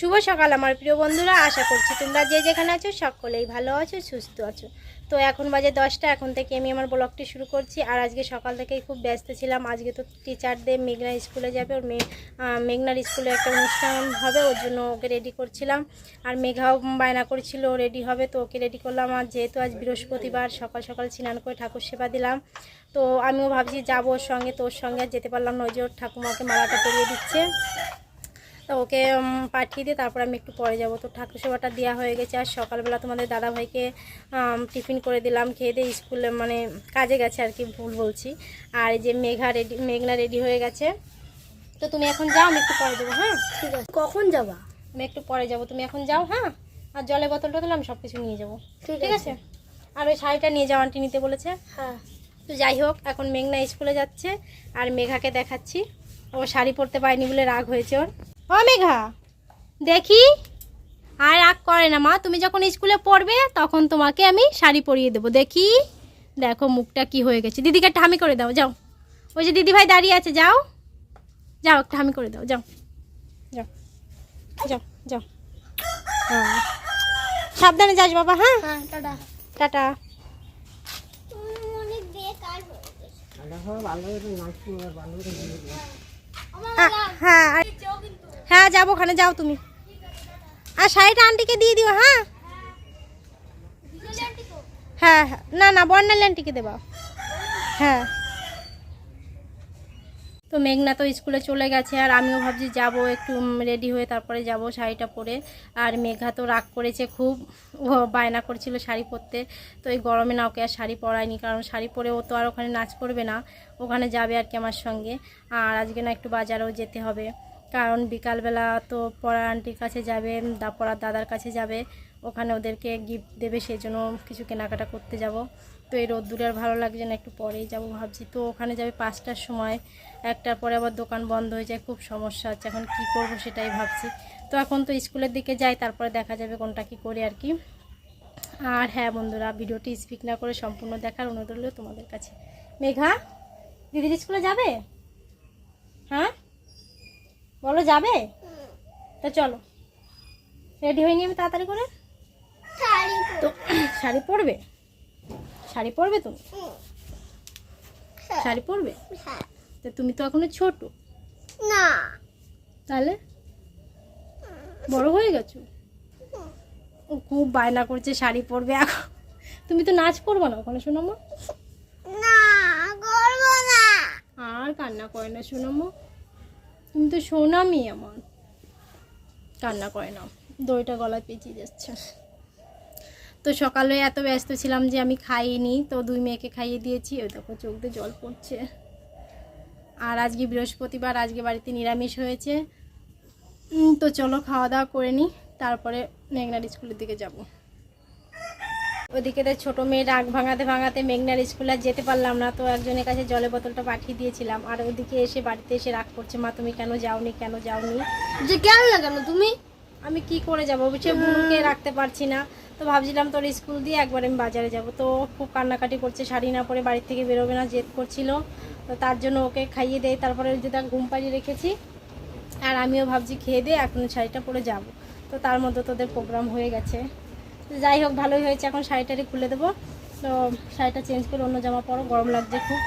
শুভ সকাল আমার প্রিয় বন্ধুরা, আশা করছি তোমরা যে যেখানে আছো সকলেই ভালো আছো, সুস্থ আছো। তো এখন বাজে দশটা, এখন থেকে আমি আমার ব্লগটি শুরু করছি। আর আজকে সকাল থেকেই খুব ব্যস্ত ছিলাম। আজকে তো টিচারদের মেঘনা স্কুলে যাবে, ওর মেঘনার স্কুলে একটা অনুষ্ঠান হবে, ওর জন্য ওকে রেডি করছিলাম। আর মেঘাও বায়না করেছিল রেডি হবে, তো ওকে রেডি করলাম। আর যেহেতু আজ বৃহস্পতিবার, সকাল সকাল স্নান করে ঠাকুর সেবা দিলাম। তো আমিও ভাবছি যাব ওর সঙ্গে, তোর সঙ্গে যেতে পারলাম না, ওই যে ওর ঠাকুমাকে মালাটা পরিয়ে দিচ্ছে। তো ওকে পাঠিয়ে দিয়ে তারপর আমি একটু পরে যাব। তো ঠাকুর সেবাটা দেওয়া হয়ে গেছে। আর সকালবেলা তোমাদের দাদাভাইকে টিফিন করে দিলাম। খেয়ে দিয়ে স্কুলে মানে কাজে গেছে আর কি ভুল বলছি। আর এই যে মেঘা রেডি মেঘনা রেডি হয়ে গেছে। তো তুমি এখন যাও আমি একটু পরে যাব হ্যাঁ? ঠিক আছে। কখন যাবা? আমি একটু পরে যাব। তুমি এখন যাও হ্যাঁ? আর জলের বোতল টোতল আমি সব কিছু নিয়ে যাব। ঠিক ঠিক আছে। আর ওই শাড়িটা নিয়ে যাও আন্টি নিতে বলেছে। হ্যাঁ। তো যাই হোক এখন মেঘনা স্কুলে যাচ্ছে। আর মেঘাকে দেখাচ্ছি। ও শাড়ি পরতে পারেনি বলে রাগ হয়েছে ওর। ও মেঘা। দেখি। আর রাগ করে না মা। তুমি যখন স্কুলে পড়বে তখন তোমাকে আমি শাড়ি পরিয়ে দেবো। দেখি। দেখো মুখটা কি হয়ে গেছে। দিদিকে একটা হামি করে দাও যাও। ওই যে দিদিভাই দাঁড়িয়ে আছে যাও। যাও একটা হামি করে দাও যাও। যাও। যাও যাও। হ্যাঁ। সাবধানে যাস বাবা হ্যাঁ? হ্যাঁ টাটা। টাটা। অনেক বেকার আ- হ্যাঁ আর- হ্যাঁ যাব, ওখানে যাও তুমি। আর শাড়িটা আন্টিকে দিয়ে দিও হ্যাঁ? হ্যাঁ হ্যাঁ। না না, বর্ণালী আন্টিকে দেবা। হ্যাঁ। তো মেঘনা তো স্কুলে চলে গেছে, আর আমিও ভাবছি যাব, একটু রেডি হয়ে তারপরে যাব শাড়িটা পরে। আর মেঘা তো রাগ করেছে খুব, ও বায়না করছিল শাড়ি পরতে। তো এই গরমে না, ওকে আর শাড়ি পরায়নি, কারণ শাড়ি পরে ও তো আর ওখানে নাচ করবে না। ওখানে যাবে আর কি আমার সঙ্গে। আর আজকে না একটু বাজারেও যেতে হবে। কারণ বিকালবেলা তো পড়া আন্টির কাছে যাবে, দা পড়ার দাদার কাছে যাবে, ওখানে ওদেরকে গিফট দেবে সেই জন্য কিছু কেনাকাটা করতে যাব। তো এই রোদ্দুরে আর ভালো লাগছে না, একটু পরেই যাব ভাবছি। তো ওখানে যাবে পাঁচটার সময়, একটার পরে আবার দোকান বন্ধ হয়ে যায়, খুব সমস্যা হচ্ছে, এখন কি করব সেটাই ভাবছি। তো এখন তো স্কুলের দিকে যাই, তারপরে দেখা যাবে কোনটা কি করে আর কি। আর হ্যাঁ বন্ধুরা, ভিডিওটি স্পিক না করে সম্পূর্ণ দেখার অনুরোধ রইল তোমাদের কাছে। মেঘা, দিদির স্কুলে যাবে? হ্যাঁ? বলো যাবে? তো চলো। রেডি হয়ে আমি তাড়াতাড়ি করে? তো শাড়ি পরবে? শাড়ি পরবে তুমি? শাড়ি পরবে? তা তুমি তো এখনও ছোট। না। তাহলে? বড় হয়ে গেছো? ও খুব বায়না করছে শাড়ি পরবে এখন। তুমি তো নাচ করবে না ওখানে শোনামো না করব না। আর কান্না করে না শোনামো তুমি তো শোনামি আমার কান্না করে না দইটা গলায় পেঁচিয়ে যাচ্ছে। তো সকালে এত ব্যস্ত ছিলাম যে আমি খাইনি, তো দুই মেয়েকে খাইয়ে দিয়েছি। ওই দেখো চোখ দিয়ে জল পড়ছে। আর আজকে বৃহস্পতিবার, আজকে বাড়িতে নিরামিষ হয়েছে। তো চলো খাওয়া দাওয়া করে নিই তারপরে মেঘনার স্কুলের দিকে যাব। ওদিকে তো ছোটো মেয়ে রাগ ভাঙাতে ভাঙাতে মেঘনার স্কুলে আর যেতে পারলাম না তো একজনের কাছে জলের বোতলটা পাঠিয়ে দিয়েছিলাম। আর ওদিকে এসে বাড়িতে এসে রাগ করছে মা তুমি কেন যাওনি কেন যাওনি? যে কেন লাগানো তুমি? আমি কি করে যাব? সে বুনুকে রাখতে পারছি না তো ভাবছিলাম তোর স্কুল দিয়ে একবার আমি বাজারে যাব। তো ও খুব কান্নাকাটি করছে শাড়ি না পরে বাড়ির থেকে বেরোবে না জেদ করছিল। তো তার জন্য ওকে খাইয়ে দেয় তারপরে ওই যে তার ঘুম পাড়িয়ে রেখেছি। আর আমিও ভাবছি খেয়ে দিয়ে এখন শাড়িটা পরে যাব। তো তার মধ্যে তোদের প্রোগ্রাম হয়ে গেছে। যাই হোক, ভালোই হয়েছে। এখন শাড়িটারি খুলে দেবো। তো শাড়িটা চেঞ্জ করে অন্য জামা পরো, গরম লাগছে খুব।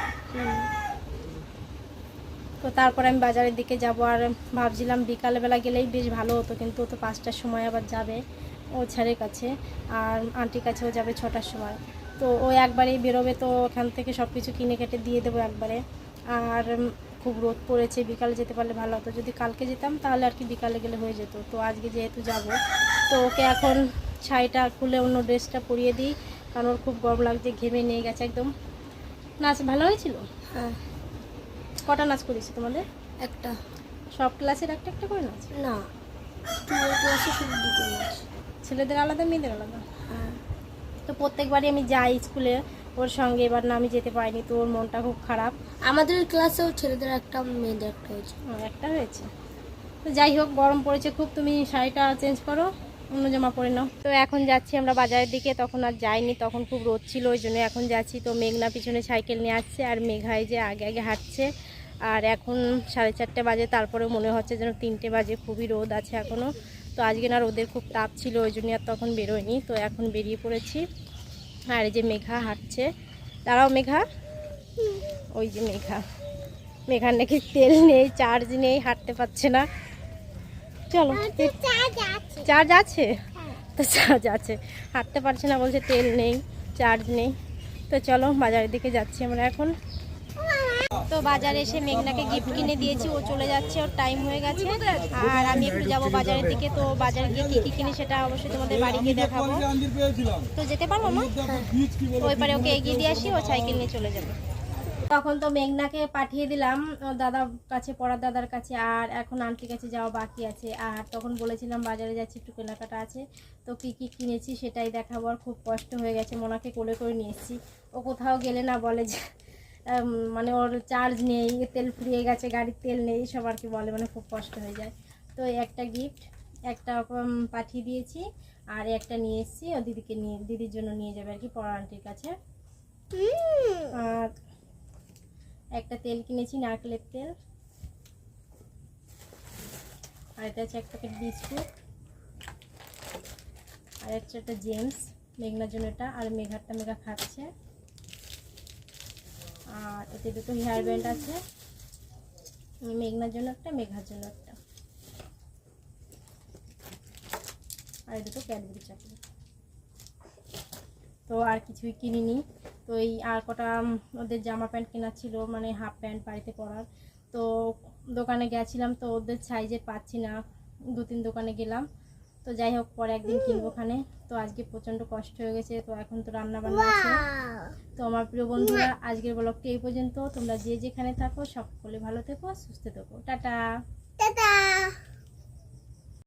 তো তারপর আমি বাজারের দিকে যাব। আর ভাবছিলাম বিকালবেলা গেলেই বেশ ভালো হতো, কিন্তু তো পাঁচটার সময় আবার যাবে ও ছেড়ের কাছে, আর আন্টির কাছেও যাবে ছটার সময়। তো ও একবারেই বেরোবে, তো ওখান থেকে সব কিছু কিনে কেটে দিয়ে দেবো একবারে। আর খুব রোদ পড়েছে, বিকালে যেতে পারলে ভালো হতো। যদি কালকে যেতাম, তাহলে আর কি বিকালে গেলে হয়ে যেত। তো আজকে যেহেতু যাব, তো ওকে এখন শাড়িটা খুলে অন্য ড্রেসটা পরিয়ে দিই কারণ ওর খুব গরম লাগছে ঘেমে নিয়ে গেছে একদম। নাচ ভালো হয়েছিল? হ্যাঁ। কটা নাচ করেছি তোমাদের? একটা। সব ক্লাসের একটা একটা করে নাচ? না। টুয়েলভ ক্লাসে শুধু দুটো মাস ছেলেদের আলাদা মেয়েদের আলাদা? হ্যাঁ। তো প্রত্যেকবারই আমি যাই স্কুলে ওর সঙ্গে এবার না আমি যেতে পারিনি তো ওর মনটা খুব খারাপ। আমাদের ক্লাসেও ছেলেদের একটা মেয়েদের একটা হয়েছে। একটা হয়েছে। তো যাই হোক গরম পড়েছে খুব তুমি শাড়িটা চেঞ্জ করো। অন্য জামা পরে নাও। তো এখন যাচ্ছি আমরা বাজারের দিকে, তখন আর যাইনি, তখন খুব রোদ ছিল, ওই জন্য এখন যাচ্ছি। তো মেঘনা পিছনে সাইকেল নিয়ে আসছে, আর মেঘায় যে আগে আগে হাঁটছে, আর এখন সাড়ে চারটে বাজে তারপরে মনে হচ্ছে যেন তিনটে বাজে, খুবই রোদ আছে এখনও তো আজকে না রোদের খুব তাপ ছিল, ওই জন্য আর তখন বেরোয়নি। তো এখন বেরিয়ে পড়েছি। আর এই যে মেঘা হাঁটছে। দাঁড়াও মেঘা। ওই যে মেঘা। মেঘার নাকি তেল নেই, চার্জ নেই, হাঁটতে পারছে না। চলো চার্জ আছে তো চার্জ আছে হাঁটতে পারছে না বলছে তেল নেই চার্জ নেই। তো চলো বাজারের দিকে যাচ্ছি আমরা এখন। তো বাজারে এসে মেঘনাকে গিফট কিনে দিয়েছি ও চলে যাচ্ছে ওর টাইম হয়ে গেছে। আর আমি একটু যাব বাজারের দিকে তো বাজারে গিয়ে কী কী কিনি সেটা অবশ্যই তোমাদের বাড়ি গিয়ে দেখাবো। তো যেতে পারব মা? ওই পারে ওকে এগিয়ে দিয়ে আসি ও সাইকেল নিয়ে চলে যাবে। তখন তো মেঘনাকে পাঠিয়ে দিলাম দাদার কাছে পড়ার দাদার কাছে আর এখন আন্টির কাছে যাওয়া বাকি আছে। আর তখন বলেছিলাম বাজারে যাচ্ছি একটু কেনাকাটা আছে। তো কী কী কিনেছি সেটাই দেখাবো আর খুব কষ্ট হয়ে গেছে মোনাকে কোলে করে নিয়ে এসেছি। ও কোথাও গেলে না বলে যে মানে ওর চার্জ নেই তেল ফুরিয়ে গেছে গাড়ির তেল নেই সব আর কি বলে মানে খুব কষ্ট হয়ে যায়। তো একটা গিফট একটা পাঠিয়ে দিয়েছি আর একটা নিয়ে এসেছি ও দিদিকে নিয়ে দিদির জন্য নিয়ে যাবে আর কি পড়া আন্টির কাছে। আর একটা তেল কিনেছি, নারকেলের তেল। আর এটা হচ্ছে এক প্যাকেট বিস্কুট। আর হচ্ছে একটা জেমস, মেঘনার জন্য এটা, আর মেঘারটা মেঘা খাচ্ছে। আর এতে দুটো হেয়ার ব্যান্ড আছে। মেঘনার জন্য একটা, মেঘার জন্য একটা। আর এই দুটো ক্যাডবেরি চকলেট তো আর কিছুই কিনিনি। তো এই আর কটা ওদের জামা প্যান্ট কেনা ছিল মানে হাফ প্যান্ট বাড়িতে পরার। তো দোকানে গেছিলাম তো ওদের সাইজের পাচ্ছি না দু তিন দোকানে গেলাম। তো যাই হোক পরে একদিন কিনবো ওখানে। তো আজকে প্রচণ্ড কষ্ট হয়ে গেছে তো এখন তো রান্না বান্না আছে। তো আমার প্রিয় বন্ধুরা আজকের ব্লগটি এই পর্যন্ত। তোমরা যে যেখানে থাকো সকলে ভালো থেকো সুস্থ থেকো। টাটা! টাটা!